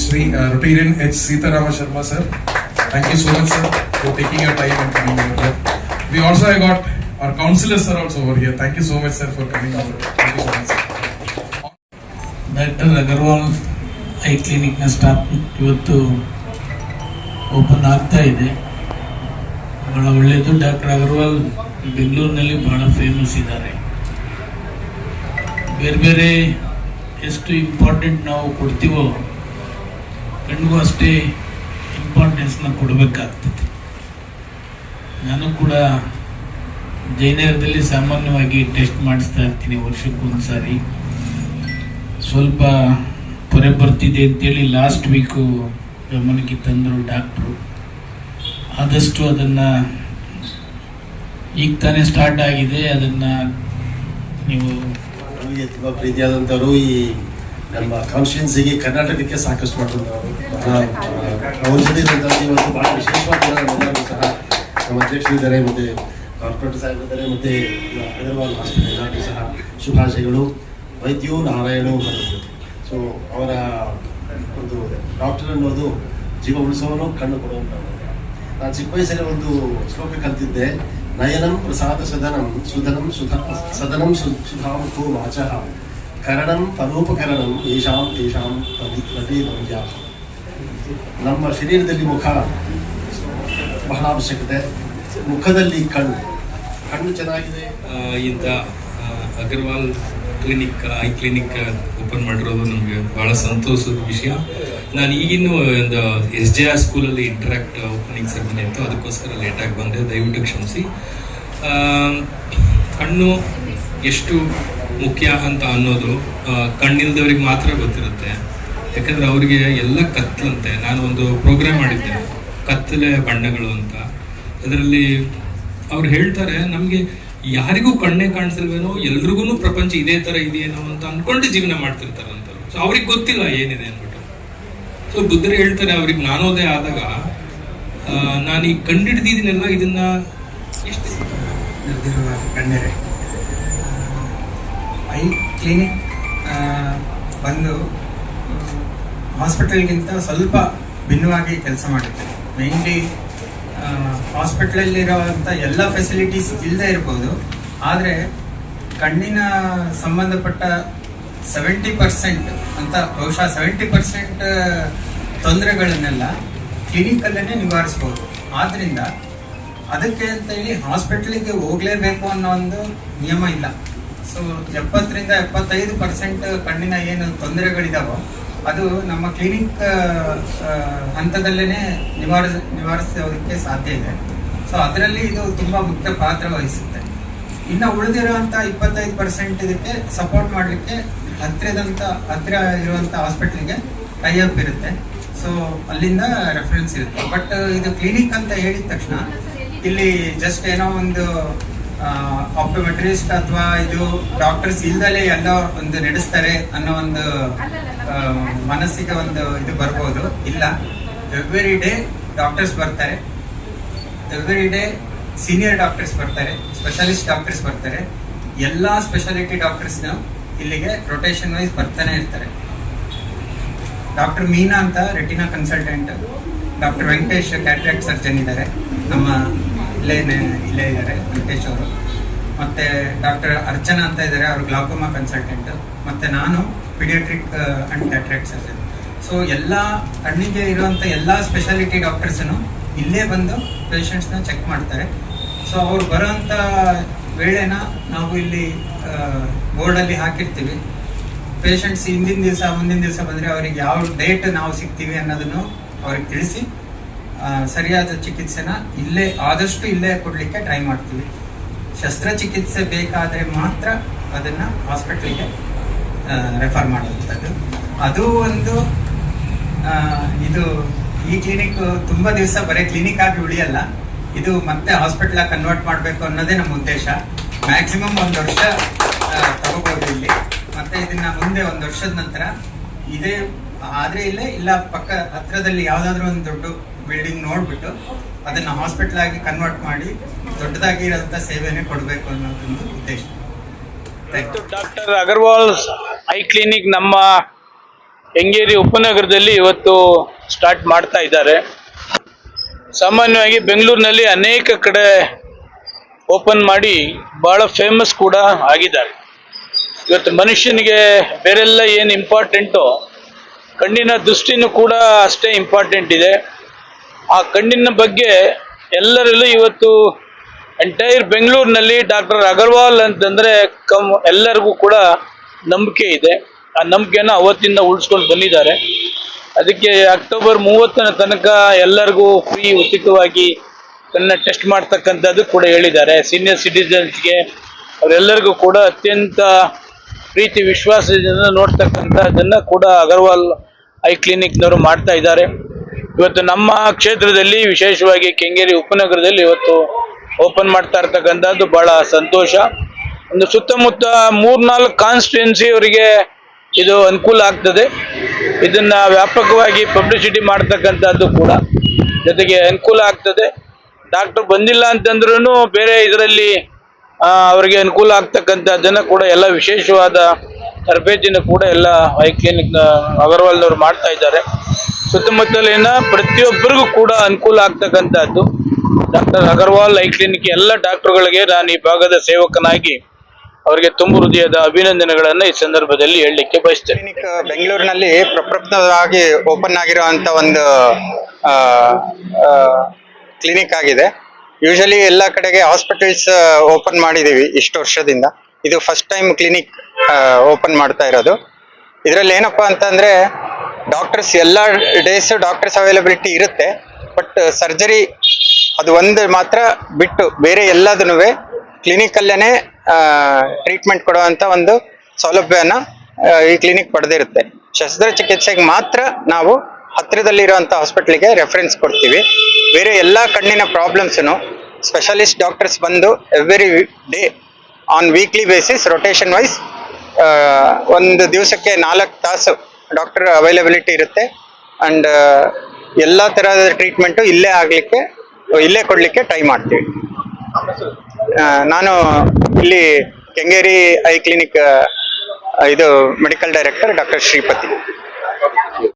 Shri Rotarian H Seetharama Sharma sir thank you so much sir for taking your time we also I got our councillor sir also over here thank you so much sir for coming our much sir doctor Agarwal eye ಕ್ಲಿನಿಕ್ನ staff ಇವತ್ತು open ಆಗ್ತಾ ಇದೆ. ಬಹಳ ಒಳ್ಳೆಯದು doctor Agarwal ಬೆಂಗಳೂರಿನಲ್ಲಿ ಬಹಳ famous ಇದ್ದಾರೆ. ಬೇರೆ ಬೇರೆ ಎಷ್ಟು ಇಂಪಾರ್ಟೆಂಟ್ ನಾವು ಕೊಡ್ತೀವೋ ಕಣ್ಣಿಗೂ ಅಷ್ಟೇ ಇಂಪಾರ್ಟೆನ್ಸ್ನ ಕೊಡಬೇಕಾಗ್ತದೆ. ನಾನು ಕೂಡ ಜೈನಗರದಲ್ಲಿ ಸಾಮಾನ್ಯವಾಗಿ ಟೆಸ್ಟ್ ಮಾಡಿಸ್ತಾ ಇರ್ತೀನಿ ವರ್ಷಕ್ಕೊಂದು ಸಾರಿ ಸ್ವಲ್ಪ ಪೊರೆ ಬರ್ತಿದೆ ಅಂತೇಳಿ ಲಾಸ್ಟ್ ವೀಕು ಗಮನಕ್ಕೆ ತಂದರು ಡಾಕ್ಟ್ರು ಆದಷ್ಟು ಅದನ್ನು ಈಗ ತಾನೇ ಸ್ಟಾರ್ಟ್ ಆಗಿದೆ, ಅದನ್ನು ನೀವು ಪ್ರೀತಿಯಾದಂಥವರು ಈ ನಮ್ಮ ಕಾನ್ಸ್ಟಿಟ್ಯೂನ್ಸಿಗೆ ಕರ್ನಾಟಕಕ್ಕೆ ಸಾಕಷ್ಟು ಮಾಡಿಕೊಂಡು ಇವತ್ತು ಭಾಳ ವಿಶೇಷವಾಗಿ ಸಹ ನಮ್ಮ ಅಧ್ಯಕ್ಷರಿದ್ದಾರೆ ಮತ್ತು ಕಾರ್ಪೊರೇಟರ್ ಸಾಹೇಬ್ ಇದ್ದಾರೆ, ಮತ್ತು ಅಗರ್ವಾಲ್ ಹಾಸ್ಪಿಟಲ್ ಎಲ್ಲರಿಗೂ ಸಹ ಶುಭಾಶಯಗಳು. ವೈದ್ಯು ನಾರಾಯಣು ಸೊ ಅವರ ಒಂದು ಡಾಕ್ಟರ್ ಅನ್ನೋದು ಜೀವ ಉಳಿಸೋನು ಕಣ್ಣು ಕೊಡುವಂಥವ್ರು ನಾನು ಚಿಕ್ಕ ವಯಸ್ಸಲ್ಲಿ ಒಂದು ಶ್ಲೋಕ ಕಲ್ತಿದ್ದೆ, ನಯನಂ ಪ್ರಸಾದ ಸದನಂ ಸುಧನಂ ಸುಧಾ, ಸದನಂ ಸು ಸುಧಾಮುಖೋ ವಾಚಃ. ಕರಣಂ ತನೂಪಕರಣಂ ಯಶಾಂ ತೇಷಾಂ ಪವಿತ್ರತೆ ಭವ್ಯ ನಮ್ಮ ಶರೀರದಲ್ಲಿ ಮುಖ ಬಹಳ ಅವಶ್ಯಕತೆ. ಮುಖದಲ್ಲಿ ಕಣ್ಣು. ಕಣ್ಣು ಚೆನ್ನಾಗಿದೆ? ಇಂಥ Agarwal clinic eye clinic open ಮಾಡಿರೋದು ನಮಗೆ ಭಾಳ ಸಂತೋಷದ ವಿಷಯ. ನಾನು ಈಗಿನ್ನೂ ಒಂದು ಎಸ್ ಜೆ ಆರ್ ಸ್ಕೂಲಲ್ಲಿ ಇಂಟ್ರಾಕ್ಟ್ ಓಪನಿಂಗ್ ಸೆರೆಮನಿ ಇತ್ತು. ಅದಕ್ಕೋಸ್ಕರ ಲೇಟಾಗಿ ಬಂದೆ. ದಯವಿಟ್ಟು ಕ್ಷಮಿಸಿ. ಕಣ್ಣು ಎಷ್ಟು ಮುಖ್ಯ ಅಂತ ಅನ್ನೋದು ಕಣ್ಣಿಲ್ದವ್ರಿಗೆ ಮಾತ್ರ ಗೊತ್ತಿರುತ್ತೆ. ಯಾಕಂದ್ರೆ ಅವರಿಗೆ ಎಲ್ಲ ಕತ್ತಲಂತೆ ನಾನು ಒಂದು ಪ್ರೋಗ್ರಾಮ್ ಮಾಡಿದ್ದೆ ಕತ್ತಲೆ ಬಣ್ಣಗಳು ಅಂತ. ಅದರಲ್ಲಿ ಅವ್ರು ಹೇಳ್ತಾರೆ, ನಮಗೆ ಯಾರಿಗೂ ಕಣ್ಣೇ ಕಾಣಿಸಲ್ವೇನೋ ಎಲ್ರಿಗೂ ಪ್ರಪಂಚ ಇದೇ ತರ ಇದೆಯೇನೋ ಅಂತ ಅಂದ್ಕೊಂಡು ಜೀವನ ಮಾಡ್ತಿರ್ತಾರಂತ ಸೊ ಅವ್ರಿಗೆ ಗೊತ್ತಿಲ್ಲ ಏನಿದೆ ಅಂದ್ಬಿಟ್ಟು. ಸೊ ಬುದ್ಧರು ಹೇಳ್ತಾರೆ, ಅವ್ರಿಗೆ ನಾನೋದೇ ಆದಾಗ ನಾನು ಈ ಕಂಡಿಡ್ದಿದ್ದೀನಲ್ಲ ಇದನ್ನ. ಎಷ್ಟು ಐ ಕ್ಲಿನಿಕ್ ಬಂದು ಹಾಸ್ಪಿಟಲ್ಗಿಂತ ಸ್ವಲ್ಪ ಭಿನ್ನವಾಗಿ ಕೆಲಸ ಮಾಡುತ್ತೆ ಮೇನ್ಲಿ ಹಾಸ್ಪಿಟ್ಲಲ್ಲಿರೋವಂಥ ಎಲ್ಲ ಫೆಸಿಲಿಟೀಸ್ ಇಲ್ಲದೆ ಇರ್ಬೋದು. ಆದರೆ, ಕಣ್ಣಿನ ಸಂಬಂಧಪಟ್ಟ ಸೆವೆಂಟಿ ಪರ್ಸೆಂಟ್ ಅಂತ, ಬಹುಶಃ ಸೆವೆಂಟಿ ಪರ್ಸೆಂಟ್ ತೊಂದರೆಗಳನ್ನೆಲ್ಲ ಕ್ಲಿನಿಕಲ್ಲೇ ನಿವಾರಿಸ್ಬೋದು. ಆದ್ದರಿಂದ ಅದಕ್ಕೆ ಅಂತ ಹೇಳಿ ಹಾಸ್ಪಿಟ್ಲಿಗೆ ಹೋಗಲೇಬೇಕು ಅನ್ನೋ ಒಂದು ನಿಯಮ ಇಲ್ಲ. ಸೊ ಎಪ್ಪತ್ತರಿಂದ ಎಪ್ಪತ್ತೈದು ಪರ್ಸೆಂಟ್ ಕಣ್ಣಿನ ಏನು ತೊಂದರೆಗಳಿದಾವೋ, ಅದು ನಮ್ಮ ಕ್ಲಿನಿಕ್ ಹಂತದಲ್ಲೇ ನಿವಾರ, ನಿವಾರಿಸೋದಕ್ಕೆ ಸಾಧ್ಯ ಇದೆ. ಸೊ ಅದರಲ್ಲಿ ಇದು ತುಂಬ ಮುಖ್ಯ ಪಾತ್ರ ವಹಿಸುತ್ತೆ. ಇನ್ನು ಉಳಿದಿರುವಂಥ ಇಪ್ಪತ್ತೈದು ಪರ್ಸೆಂಟ್ ಇದಕ್ಕೆ ಸಪೋರ್ಟ್ ಮಾಡಲಿಕ್ಕೆ ಹತ್ತಿರದಂಥ ಹತ್ತಿರ ಇರುವಂಥ ಹಾಸ್ಪಿಟ್ಲಿಗೆ ಟೈಅಪ್ ಇರುತ್ತೆ. ಸೊ ಅಲ್ಲಿಂದ ರೆಫರೆನ್ಸ್ ಇರುತ್ತೆ. ಬಟ್ ಇದು ಕ್ಲಿನಿಕ್ ಅಂತ ಹೇಳಿದ ತಕ್ಷಣ, ಇಲ್ಲಿ ಜಸ್ಟ್ ಏನೋ ಒಂದು ಆಪ್ಟೋಮೆಟ್ರಿಸ್ಟ್ ಅಥವಾ ಇದು ಡಾಕ್ಟರ್ಸ್ ಇಲ್ದಲೇ ಎಲ್ಲ ಒಂದು ನಡೆಸ್ತಾರೆ ಅನ್ನೋ ಒಂದು ಮಾನಸಿಕ ಒಂದು ಇದು ಬರ್ಬೋದು. ಇಲ್ಲ. ಎವ್ರಿ ಡೇ ಡಾಕ್ಟರ್ಸ್ ಬರ್ತಾರೆ. ಎವ್ರಿ ಡೇ ಸೀನಿಯರ್ ಡಾಕ್ಟರ್ಸ್ ಬರ್ತಾರೆ ಸ್ಪೆಷಲಿಸ್ಟ್ ಡಾಕ್ಟರ್ಸ್ ಬರ್ತಾರೆ. ಎಲ್ಲ ಸ್ಪೆಷಾಲಿಟಿ ಡಾಕ್ಟರ್ಸ್ನ ಇಲ್ಲಿಗೆ ರೊಟೇಷನ್ ವೈಸ್ ಬರ್ತಾನೆ ಇರ್ತಾರೆ. ಡಾಕ್ಟರ್ ಮೀನಾ ಅಂತ retina consultant doctor Venkatesh cataract surgeon ಇದ್ದಾರೆ. ನಮ್ಮ ಇಲ್ಲೇ ಇಲ್ಲೇ ಇದ್ದಾರೆ, ವೆಂಕಟೇಶ್ ಅವರು. ಮತ್ತೆ ಡಾಕ್ಟರ್ ಅರ್ಚನಾ ಅಂತ ಇದ್ದಾರೆ, ಅವರು ಗ್ಲಾಕೋಮಾ ಕನ್ಸಲ್ಟೆಂಟ್ ಮತ್ತೆ ನಾನು paediatric and cataract surgeon so ಎಲ್ಲ ಕಣ್ಣಿಗೆ ಇರುವಂಥ ಎಲ್ಲ ಸ್ಪೆಷಾಲಿಟಿ ಡಾಕ್ಟರ್ಸನ್ನು ಇಲ್ಲೇ ಬಂದು ಪೇಷಂಟ್ಸ್ನ ಚೆಕ್ ಮಾಡ್ತಾರೆ. ಸೊ ಅವ್ರು ಬರೋಂಥ ವೇಳೆನ ನಾವು ಇಲ್ಲಿ ಬೋರ್ಡಲ್ಲಿ ಹಾಕಿರ್ತೀವಿ. ಪೇಷಂಟ್ಸ್ ಹಿಂದಿನ ದಿವಸ, ಮುಂದಿನ ದಿವಸ ಬಂದರೆ ಅವ್ರಿಗೆ ಯಾವ ಡೇಟ್ ನಾವು ಸಿಗ್ತೀವಿ ಅನ್ನೋದನ್ನು ಅವ್ರಿಗೆ ತಿಳಿಸಿ ಸರಿಯಾದ ಚಿಕಿತ್ಸೆನ ಇಲ್ಲೇ, ಆದಷ್ಟು ಇಲ್ಲೇ ಕೊಡಲಿಕ್ಕೆ ಟ್ರೈ ಮಾಡ್ತೀವಿ. ಶಸ್ತ್ರಚಿಕಿತ್ಸೆ ಬೇಕಾದರೆ ಮಾತ್ರ ಅದನ್ನು ಹಾಸ್ಪಿಟ್ಲಿಗೆ ರೆಫರ್ ಮಾಡುವಂಥದ್ದು. ಅದು ಒಂದು ಇದು ಈ ಕ್ಲಿನಿಕ್ ತುಂಬ ದಿವಸ ಬರೀ ಕ್ಲಿನಿಕ್ ಆಗಿ ಉಳಿಯಲ್ಲ. ಇದು ಮತ್ತೆ ಹಾಸ್ಪಿಟ್ಲಾಗಿ ಕನ್ವರ್ಟ್ ಮಾಡಬೇಕು ಅನ್ನೋದೇ ನಮ್ಮ ಉದ್ದೇಶ. ಮ್ಯಾಕ್ಸಿಮಮ್ ಒಂದು ವರ್ಷ ತಗೋಬೋದು ಇಲ್ಲಿ. ಮತ್ತೆ ಇದನ್ನ ಮುಂದೆ ಒಂದು ವರ್ಷದ ನಂತರ, ಇದೇ, ಆದ್ರೆ ಇಲ್ಲೇ, ಇಲ್ಲ ಪಕ್ಕ ಹತ್ರದಲ್ಲಿ ಯಾವುದಾದ್ರೂ ಒಂದು ದೊಡ್ಡ ಬಿಲ್ಡಿಂಗ್ ನೋಡ್ಬಿಟ್ಟು ಅದನ್ನ ಹಾಸ್ಪಿಟಲ್ ಆಗಿ ಕನ್ವರ್ಟ್ ಮಾಡಿ ದೊಡ್ಡದಾಗಿ ಇರೋಂಥ ಸೇವೆನೇ ಕೊಡಬೇಕು ಅನ್ನೋದೊಂದು ಉದ್ದೇಶ. ಡಾಕ್ಟರ್ ಅಗರ್ವಾಲ್ ಐ ಕ್ಲಿನಿಕ್ ನಮ್ಮ ಹೆಂಗೇರಿ ಉಪನಗರದಲ್ಲಿ ಇವತ್ತು ಸ್ಟಾರ್ಟ್ ಮಾಡ್ತಾ ಇದ್ದಾರೆ. ಸಾಮಾನ್ಯವಾಗಿ ಬೆಂಗಳೂರಿನಲ್ಲಿ ಅನೇಕ ಕಡೆ ಓಪನ್ ಮಾಡಿ ಬಹಳ ಫೇಮಸ್ ಕೂಡ ಆಗಿದ್ದಾರೆ. ಇವತ್ತು ಮನುಷ್ಯನಿಗೆ ಬೇರೆಲ್ಲ ಏನು ಇಂಪಾರ್ಟೆಂಟೋ ಕಣ್ಣಿನ ದೃಷ್ಟಿನೂ ಕೂಡ ಅಷ್ಟೇ ಇಂಪಾರ್ಟೆಂಟ್ ಇದೆ. ಆ ಕಣ್ಣಿನ ಬಗ್ಗೆ ಎಲ್ಲರಲ್ಲೂ ಇವತ್ತು ಎಂಟೈರ್ ಬೆಂಗಳೂರಿನಲ್ಲಿ ಡಾಕ್ಟರ್ ಅಗರ್ವಾಲ್ ಅಂತಂದರೆ ಕಮ್ ಎಲ್ಲರಿಗೂ ಕೂಡ ನಂಬಿಕೆ ಇದೆ. ಆ ನಂಬಿಕೆನ ಅವತ್ತಿಂದ ಉಳಿಸ್ಕೊಂಡು ಬಂದಿದ್ದಾರೆ. ಅದಕ್ಕೆ ಅಕ್ಟೋಬರ್ ಮೂವತ್ತನ ತನಕ ಎಲ್ಲರಿಗೂ ಫ್ರೀ ಉಚಿತವಾಗಿ ಕಣ್ಣ ಟೆಸ್ಟ್ ಮಾಡ್ತಕ್ಕಂಥದ್ದು ಕೂಡ ಹೇಳಿದ್ದಾರೆ. ಸೀನಿಯರ್ ಸಿಟಿಸನ್ಸ್ಗೆ ಅವರೆಲ್ಲರಿಗೂ ಕೂಡ ಅತ್ಯಂತ ಪ್ರೀತಿ, ವಿಶ್ವಾಸದಿಂದ ನೋಡ್ತಕ್ಕಂಥದ್ದನ್ನು ಕೂಡ ಅಗರ್ವಾಲ್ ಐ ಕ್ಲಿನಿಕ್ನವರು ಮಾಡ್ತಾ ಇದ್ದಾರೆ. ಇವತ್ತು ನಮ್ಮ ಕ್ಷೇತ್ರದಲ್ಲಿ, ವಿಶೇಷವಾಗಿ ಕೆಂಗೇರಿ ಉಪನಗರದಲ್ಲಿ ಇವತ್ತು ಓಪನ್ ಮಾಡ್ತಾ ಇರ್ತಕ್ಕಂಥದ್ದು ಬಹಳ ಸಂತೋಷ. ಒಂದು ಸುತ್ತಮುತ್ತ ಮೂರ್ನಾಲ್ಕು ಕಾನ್ಸ್ಟಿಟ್ಯೂನ್ಸಿ ಅವರಿಗೆ ಇದು ಅನುಕೂಲ ಆಗ್ತದೆ. ಇದನ್ನ ವ್ಯಾಪಕವಾಗಿ ಪಬ್ಲಿಸಿಟಿ ಮಾಡ್ತಕ್ಕಂಥದ್ದು ಕೂಡ ಜೊತೆಗೆ ಅನುಕೂಲ ಆಗ್ತದೆ. ಡಾಕ್ಟರ್ ಬಂದಿಲ್ಲ ಅಂತಂದ್ರೂ ಬೇರೆ ಇದರಲ್ಲಿ ಅವರಿಗೆ ಅನುಕೂಲ ಆಗ್ತಕ್ಕಂಥದ್ದನ್ನ ಕೂಡ ಎಲ್ಲ ವಿಶೇಷವಾದ ತರಬೇತಿನ ಕೂಡ ಎಲ್ಲ ಕ್ಲಿನಿಕ್ ಅಗರ್ವಾಲ್ನವ್ರು ಮಾಡ್ತಾ ಇದ್ದಾರೆ. ಸುತ್ತಮುತ್ತಲಿನ ಪ್ರತಿಯೊಬ್ಬರಿಗೂ ಕೂಡ ಅನುಕೂಲ ಆಗ್ತಕ್ಕಂಥದ್ದು. ಡಾಕ್ಟರ್ ಅಗರ್ವಾಲ್ ಐ ಕ್ಲಿನಿಕ್ ಎಲ್ಲ ಡಾಕ್ಟರ್ಗಳಿಗೆ ನಾನು ಈ ಭಾಗದ ಸೇವಕನಾಗಿ ಅವರಿಗೆ ತುಂಬ ಹೃದಯದ ಅಭಿನಂದನೆಗಳನ್ನು ಈ ಸಂದರ್ಭದಲ್ಲಿ ಹೇಳಲಿಕ್ಕೆ ಬಯಸ್ತೇನೆ. ಕ್ಲಿನಿಕ್ ಬೆಂಗಳೂರಿನಲ್ಲಿ ಪ್ರಪ್ರಥಮವಾಗಿ ಓಪನ್ ಆಗಿರುವಂತ ಒಂದು ಕ್ಲಿನಿಕ್ ಆಗಿದೆ. ಯೂಶಲಿ ಎಲ್ಲ ಕಡೆಗೆ ಹಾಸ್ಪಿಟಲ್ಸ್ ಓಪನ್ ಮಾಡಿದೀವಿ ಇಷ್ಟು ವರ್ಷದಿಂದ. ಇದು ಫಸ್ಟ್ ಟೈಮ್ ಕ್ಲಿನಿಕ್ ಓಪನ್ ಮಾಡ್ತಾ ಇರೋದು. ಇದರಲ್ಲಿ ಏನಪ್ಪಾ ಅಂತಂದ್ರೆ ಡಾಕ್ಟರ್ಸ್ ಎಲ್ಲ ಡೇಸ್ ಡಾಕ್ಟರ್ಸ್ ಅವೈಲಬಿಲಿಟಿ ಇರುತ್ತೆ. ಬಟ್ ಸರ್ಜರಿ ಅದು ಒಂದು ಮಾತ್ರ ಬಿಟ್ಟು ಬೇರೆ ಎಲ್ಲದನ್ನೂ ಕ್ಲಿನಿಕಲ್ಲೇ ಟ್ರೀಟ್ಮೆಂಟ್ ಕೊಡುವಂಥ ಒಂದು ಸೌಲಭ್ಯನ ಈ ಕ್ಲಿನಿಕ್ ಪಡೆದಿರುತ್ತೆ. ಶಸ್ತ್ರಚಿಕಿತ್ಸೆಗೆ ಮಾತ್ರ ನಾವು ಹತ್ತಿರದಲ್ಲಿರುವಂಥ ಹಾಸ್ಪಿಟ್ಲಿಗೆ ರೆಫರೆನ್ಸ್ ಕೊಡ್ತೀವಿ. ಬೇರೆ ಎಲ್ಲ ಕಣ್ಣಿನ ಪ್ರಾಬ್ಲಮ್ಸನ್ನು ಸ್ಪೆಷಲಿಸ್ಟ್ ಡಾಕ್ಟರ್ಸ್ ಬಂದು every day on weekly basis rotation wise ಒಂದು ದಿವಸಕ್ಕೆ ನಾಲ್ಕು ತಾಸು ಡಾಕ್ಟರ್ ಅವೈಲಬಿಲಿಟಿ ಇರುತ್ತೆ. ಅಂಡ್ ಎಲ್ಲ ತರಹದ ಟ್ರೀಟ್ಮೆಂಟು ಇಲ್ಲೇ ಆಗಲಿಕ್ಕೆ, ಇಲ್ಲೇ ಕೊಡಲಿಕ್ಕೆ ಟ್ರೈ ಮಾಡ್ತೀವಿ. ನಾನು ಇಲ್ಲಿ ಕೆಂಗೇರಿ ಐ ಕ್ಲಿನಿಕ್ ಇದು ಮೆಡಿಕಲ್ ಡೈರೆಕ್ಟರ್ ಡಾಕ್ಟರ್ ಶ್ರೀಪತಿ.